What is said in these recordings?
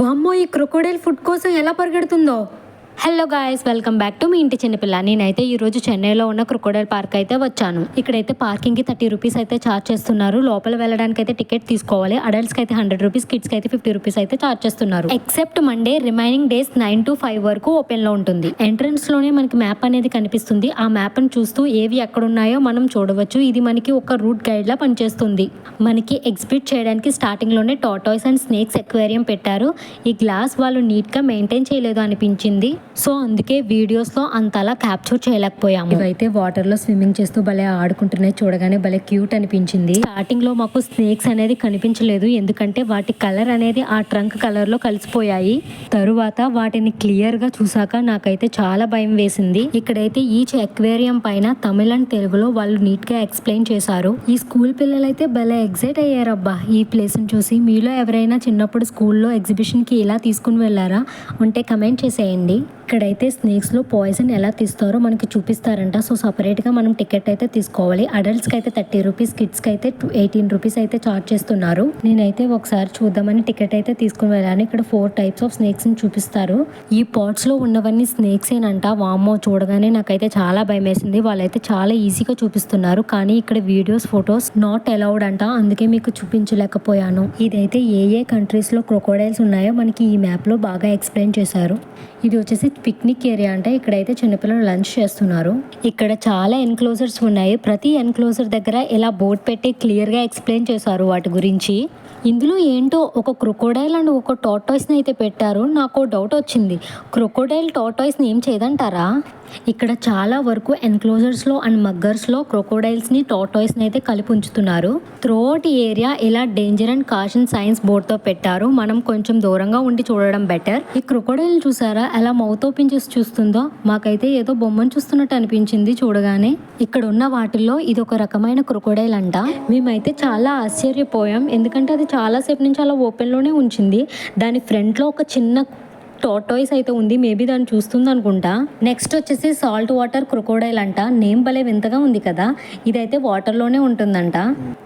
వామ్మో ఈ crocodile food కోసం ఎలా పరిగెడుతుందో? Hello guys welcome back to మీ ఇంటి చిన్నపిల్ల. నేనైతే ఈ రోజు చెన్నైలో ఉన్న క్రొకోడైల్ పార్క్ అయితే వచ్చాను. ఇక్కడైతే పార్కింగ్కి థర్టీ రూపీస్ అయితే ఛార్జ్ చేస్తున్నారు. లోపల వెళ్ళడానికి అయితే టికెట్ తీసుకోవాలి. అడల్ట్స్కి అయితే హండ్రెడ్ రూపీస్ కిడ్స్కి అయితే ఫిఫ్టీ రూపీస్ అయితే ఛార్జ్ చేస్తున్నారు. Except Monday remaining days nine to five వరకు ఓపెన్లో ఉంటుంది. ఎంట్రన్స్లోనే మనకి మ్యాప్ అనేది కనిపిస్తుంది. ఆ మ్యాప్ని చూస్తూ ఏవి ఎక్కడ ఉన్నాయో మనం చూడవచ్చు. ఇది మనకి ఒక రూట్ గైడ్ లా పనిచేస్తుంది. మనకి ఎగ్జిబిట్ చేయడానికి స్టార్టింగ్లోనే టాటాయ్స్ అండ్ స్నేక్స్ ఎక్వేరియం పెట్టారు. ఈ గ్లాస్ వాళ్ళు నీట్గా మెయింటైన్ చేయలేదు అనిపించింది. సో అందుకే వీడియోస్లో అంతలా క్యాప్చర్ చేయలేకపోయాము. ఇవైతే వాటర్లో స్విమ్మింగ్ చేస్తూ భలే ఆడుకుంటున్నాయి. చూడగానే భలే క్యూట్ అనిపించింది. స్టార్టింగ్లో మాకు స్నేక్స్ అనేది కనిపించలేదు. ఎందుకంటే వాటి కలర్ అనేది ఆ ట్రంక్ కలర్లో కలిసిపోయాయి. తరువాత వాటిని క్లియర్గా చూసాక నాకైతే చాలా భయం వేసింది. ఇక్కడైతే ఈచ్ ఎక్వేరియం పైన తమిళ అండ్ తెలుగులో వాళ్ళు నీట్గా ఎక్స్ప్లెయిన్ చేశారు. ఈ స్కూల్ పిల్లలైతే భలే ఎగ్జైట్ అయ్యారబ్బా. ఈ ప్లేస్ని చూసి మీలో ఎవరైనా చిన్నప్పుడు స్కూల్లో ఎగ్జిబిషన్కి ఇలా తీసుకుని వెళ్ళారా? ఉంటే కమెంట్ చేసేయండి. ఇక్కడైతే స్నేక్స్లో పాయిజన్ ఎలా తీస్తారో మనకి చూపిస్తారంట. సో సపరేట్గా మనం టికెట్ అయితే తీసుకోవాలి. అడల్ట్స్కి అయితే థర్టీ రూపీస్ కిడ్స్కి అయితే ఎయిటీన్ రూపీస్ అయితే చార్జ్ చేస్తున్నారు. నేనైతే ఒకసారి చూద్దామని టికెట్ అయితే తీసుకుని వెళ్ళాను. ఇక్కడ ఫోర్ టైప్స్ ఆఫ్ స్నేక్స్ని చూపిస్తారు. ఈ పాట్స్లో ఉన్నవన్నీ స్నేక్స్ ఏనంట వామ్మో చూడగానే నాకైతే చాలా భయం వేసింది వాళ్ళైతే చాలా ఈజీగా చూపిస్తున్నారు. కానీ ఇక్కడ వీడియోస్ ఫొటోస్ నాట్ అలౌడ్ అంట. అందుకే మీకు చూపించలేకపోయాను. ఇదైతే ఏ ఏ కంట్రీస్లో క్రొకోడైల్స్ ఉన్నాయో మనకి ఈ మ్యాప్లో బాగా ఎక్స్ప్లెయిన్ చేశారు. ఇది వచ్చేసి పిక్నిక్ ఏరియా అంటే ఇక్కడైతే చిన్నపిల్లలు లంచ్ చేస్తున్నారు. ఇక్కడ చాలా ఎన్క్లోజర్స్ ఉన్నాయి. ప్రతి ఎన్క్లోజర్ దగ్గర ఇలా బోర్డ్ పెట్టి క్లియర్గా ఎక్స్ప్లెయిన్ చేశారు వాటి గురించి. ఇందులో ఏంటో ఒక క్రొకోడైల్ అండ్ ఒక టాటాయిస్ని అయితే పెట్టారు. నాకు డౌట్ వచ్చింది. క్రొకోడైల్ టాటాయిస్ని ఏం చేయదంటారా? ఇక్కడ చాలా వరకు ఎన్క్లోజర్స్లో అండ్ మగ్గర్స్లో క్రొకోడైల్స్ని టాటాయిస్ని అయితే కలిపి ఉంచుతున్నారు. త్రోట్ ఏరియా ఇలా డేంజర్ అండ్ కాషన్ సైన్స్ బోర్డ్తో పెట్టారు. మనం కొంచెం దూరంగా ఉండి చూడడం బెటర్ ఈ క్రొకోడైల్ చూసారా? ఎలా మౌత్ ఓపెన్ చేసి చూస్తుందో మాకైతే ఏదో బొమ్మను చూస్తున్నట్టు అనిపించింది చూడగానే. ఇక్కడ ఉన్న వాటిల్లో ఇది ఒక రకమైన క్రొకోడైల్ అంట. మేమైతే చాలా ఆశ్చర్యపోయాం. ఎందుకంటే అది చాలాసేపు నుంచి అలా ఓపెన్లోనే ఉంచింది. దాని ఫ్రంట్లో ఒక చిన్న టాటాయిస్ అయితే ఉంది మేబీ దాన్ని చూస్తుంది అనుకుంటా. నెక్స్ట్ వచ్చేసి సాల్ట్ వాటర్ క్రొకోడైల్ అంట. నేమ్ భలే వింతగా ఉంది కదా. ఇదైతే వాటర్లోనే ఉంటుందంట.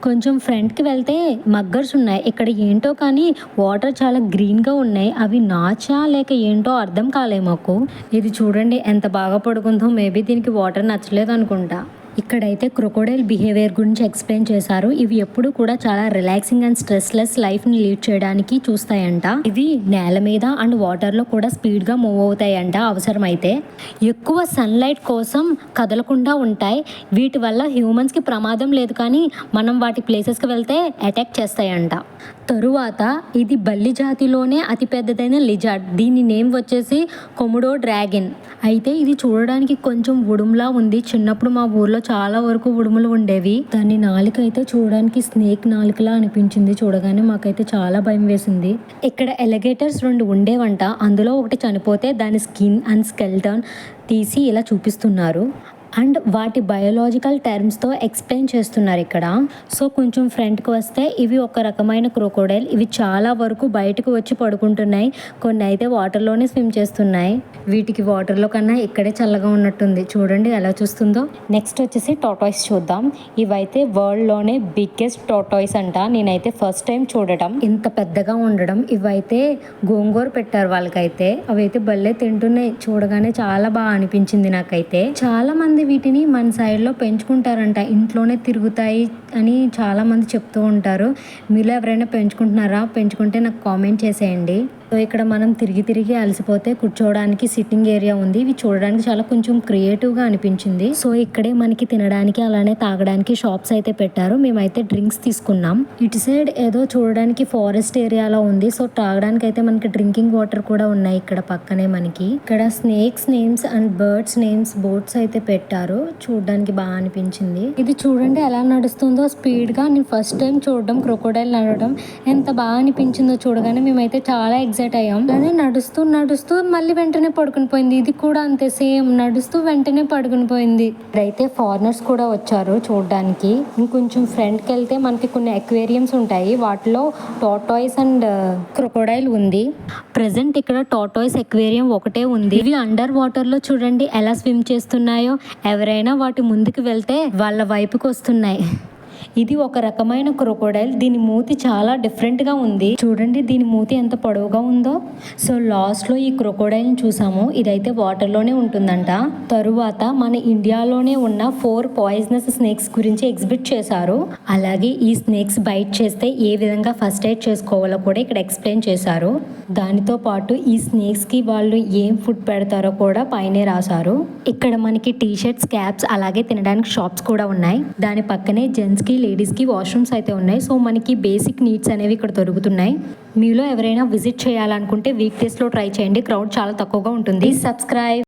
కొంచెం ఫ్రంట్కి వెళ్తే మగ్గర్స్ ఉన్నాయి. ఇక్కడ ఏంటో కానీ వాటర్ చాలా గ్రీన్గా ఉన్నాయి. అవి నాచా లేక ఏంటో అర్థం కాలే మాకు. ఇది చూడండి ఎంత బాగా పడుకుందో. మేబీ దీనికి వాటర్ నచ్చలేదు అనుకుంటా. ఇక్కడైతే క్రొకోడైల్ బిహేవియర్ గురించి ఎక్స్ప్లెయిన్ చేశారు. ఇవి ఎప్పుడు కూడా చాలా రిలాక్సింగ్ అండ్ స్ట్రెస్లెస్ లైఫ్ని లీడ్ చేయడానికి చూస్తాయంట. ఇవి నేల మీద అండ్ వాటర్లో కూడా స్పీడ్గా మూవ్ అవుతాయంట అవసరమైతే. ఎక్కువ సన్లైట్ కోసం కదలకుండా ఉంటాయి. వీటి వల్ల హ్యూమన్స్కి ప్రమాదం లేదు కానీ మనం వాటి ప్లేసెస్కి వెళ్తే అటాక్ చేస్తాయంట. తరువాత ఇది బల్లి జాతిలోనే అతి పెద్దదైన లిజార్డ్. దీని నేమ్ వచ్చేసి కొముడో డ్రాగన్. అయితే ఇది చూడడానికి కొంచెం ఉడుంలా ఉంది. చిన్నప్పుడు మా ఊర్లో చాలా వరకు ఉడుములు ఉండేవి. దాని నాలుక అయితే చూడడానికి స్నేక్ నాలుకలా అనిపించింది చూడగానే మాకైతే చాలా భయం వేసింది. ఇక్కడ ఎలిగేటర్స్ రెండు ఉండేవంట. అందులో ఒకటి చనిపోతే దాని స్కిన్ అండ్ స్కెల్టన్ తీసి ఇలా చూపిస్తున్నారు. అండ్ వాటి బయోలాజికల్ టర్మ్స్తో ఎక్స్ప్లెయిన్ చేస్తున్నారు ఇక్కడ. సో కొంచెం ఫ్రంట్కి వస్తే ఇవి ఒక రకమైన క్రోకోడైల్ ఇవి చాలా వరకు బయటకు వచ్చి పడుకుంటున్నాయి. కొన్ని అయితే వాటర్లోనే స్విమ్ చేస్తున్నాయి. వీటికి వాటర్లో కన్నా ఇక్కడే చల్లగా ఉన్నట్టుంది. చూడండి ఎలా చూస్తుందో. నెక్స్ట్ వచ్చేసి టోటాయిస్ చూద్దాం. ఇవైతే వరల్డ్లోనే బిగ్గెస్ట్ టోటాయిస్ అంట. నేనైతే ఫస్ట్ టైం చూడటం. ఇంత పెద్దగా ఉండడం. ఇవైతే గోంగూర పెట్టారు వాళ్ళకైతే. అవైతే భలే తింటున్నాయి. చూడగానే చాలా బాగా అనిపించింది నాకైతే. చాలా మంది వీటిని మన సైడ్లో పెంచుకుంటారంట. ఇంట్లోనే తిరుగుతాయి అని చాలామంది చెప్తూ ఉంటారు. మీలో ఎవరైనా పెంచుకుంటున్నారా? పెంచుకుంటే నాకు కామెంట్ చేసేయండి. సో ఇక్కడ మనం తిరిగి తిరిగి అలసిపోతే కూర్చోవడానికి సిట్టింగ్ ఏరియా ఉంది. ఇవి చూడడానికి చాలా కొంచెం క్రియేటివ్గా అనిపించింది. సో ఇక్కడే మనకి తినడానికి అలానే తాగడానికి షాప్స్ అయితే పెట్టారు. మేమైతే డ్రింక్స్ తీసుకున్నాం. ఇటు సైడ్ ఏదో చూడడానికి ఫారెస్ట్ ఏరియాలో ఉంది. సో తాగడానికి అయితే మనకి డ్రింకింగ్ వాటర్ కూడా ఉన్నాయి ఇక్కడ పక్కనే మనకి. ఇక్కడ snakes names and birds names boards అయితే పెట్టారు. చూడడానికి బాగా అనిపించింది. ఇది చూడండి ఎలా నడుస్తుందో. స్పీడ్గా నేను ఫస్ట్ టైం చూడడం క్రొకోడైల్ నడవడం ఎంత బాగా అనిపించిందో చూడగానే మేమైతే చాలా ఎగ్జైట్ అయ్యాం. అలానే నడుస్తూ నడుస్తూ మళ్ళీ వెంటనే పడుకుని పోయింది. ఇది కూడా అంతే సేమ్ నడుస్తూ వెంటనే పడుకుని పోయింది. ఇక్కడైతే ఫారినర్స్ కూడా వచ్చారు చూడడానికి. ఇంకొంచెం ఫ్రంట్కి వెళ్తే మనకి కొన్ని అక్వేరియమ్స్ ఉంటాయి. వాటిలో టోటాయిస్ అండ్ క్రొకోడైల్ ఉంది. ప్రెసెంట్ ఇక్కడ టోటాయిస్ అక్వేరియం ఒకటే ఉంది. ఇవి అండర్ వాటర్లో చూడండి ఎలా స్విమ్ చేస్తున్నాయో. ఎవరైనా వాటి ముందుకు వెళ్తే వాళ్ళ వైపుకి వస్తున్నాయి. ఇది ఒక రకమైన క్రొకోడైల్. దీని మూతి చాలా డిఫరెంట్గా ఉంది. చూడండి దీని మూతి ఎంత పొడవుగా ఉందో. సో లాస్ట్లో ఈ క్రొకోడైల్ చూసాము. ఇదైతే వాటర్లోనే ఉంటుందంట. తరువాత మన ఇండియాలోనే ఉన్న ఫోర్ పాయిజనస్ స్నేక్స్ గురించి ఎగ్జిబిట్ చేశారు. అలాగే ఈ స్నేక్స్ బైట్ చేస్తే ఏ విధంగా ఫస్ట్ ఎయిడ్ చేసుకోవాలో కూడా ఇక్కడ ఎక్స్ప్లెయిన్ చేశారు. దానితో పాటు ఈ స్నేక్స్కి వాళ్ళు ఏం ఫుడ్ పెడతారో కూడా పైనే రాశారు. ఇక్కడ మనకి టీ షర్ట్స్ క్యాప్స్ అలాగే తినడానికి షాప్స్ కూడా ఉన్నాయి. దాని పక్కనే జెంట్స్ లేడీస్కి లేడీస్కి వాష్రూమ్స్ అయితే ఉన్నాయి. సో మనకి బేసిక్ నీడ్స్ అనేవి ఇక్కడ దొరుకుతున్నాయి. మీలో ఎవరైనా విజిట్ చేయాలనుకుంటే వీక్ డేస్లో ట్రై చేయండి. క్రౌడ్ చాలా తక్కువగా ఉంటుంది. సబ్స్క్రైబ్.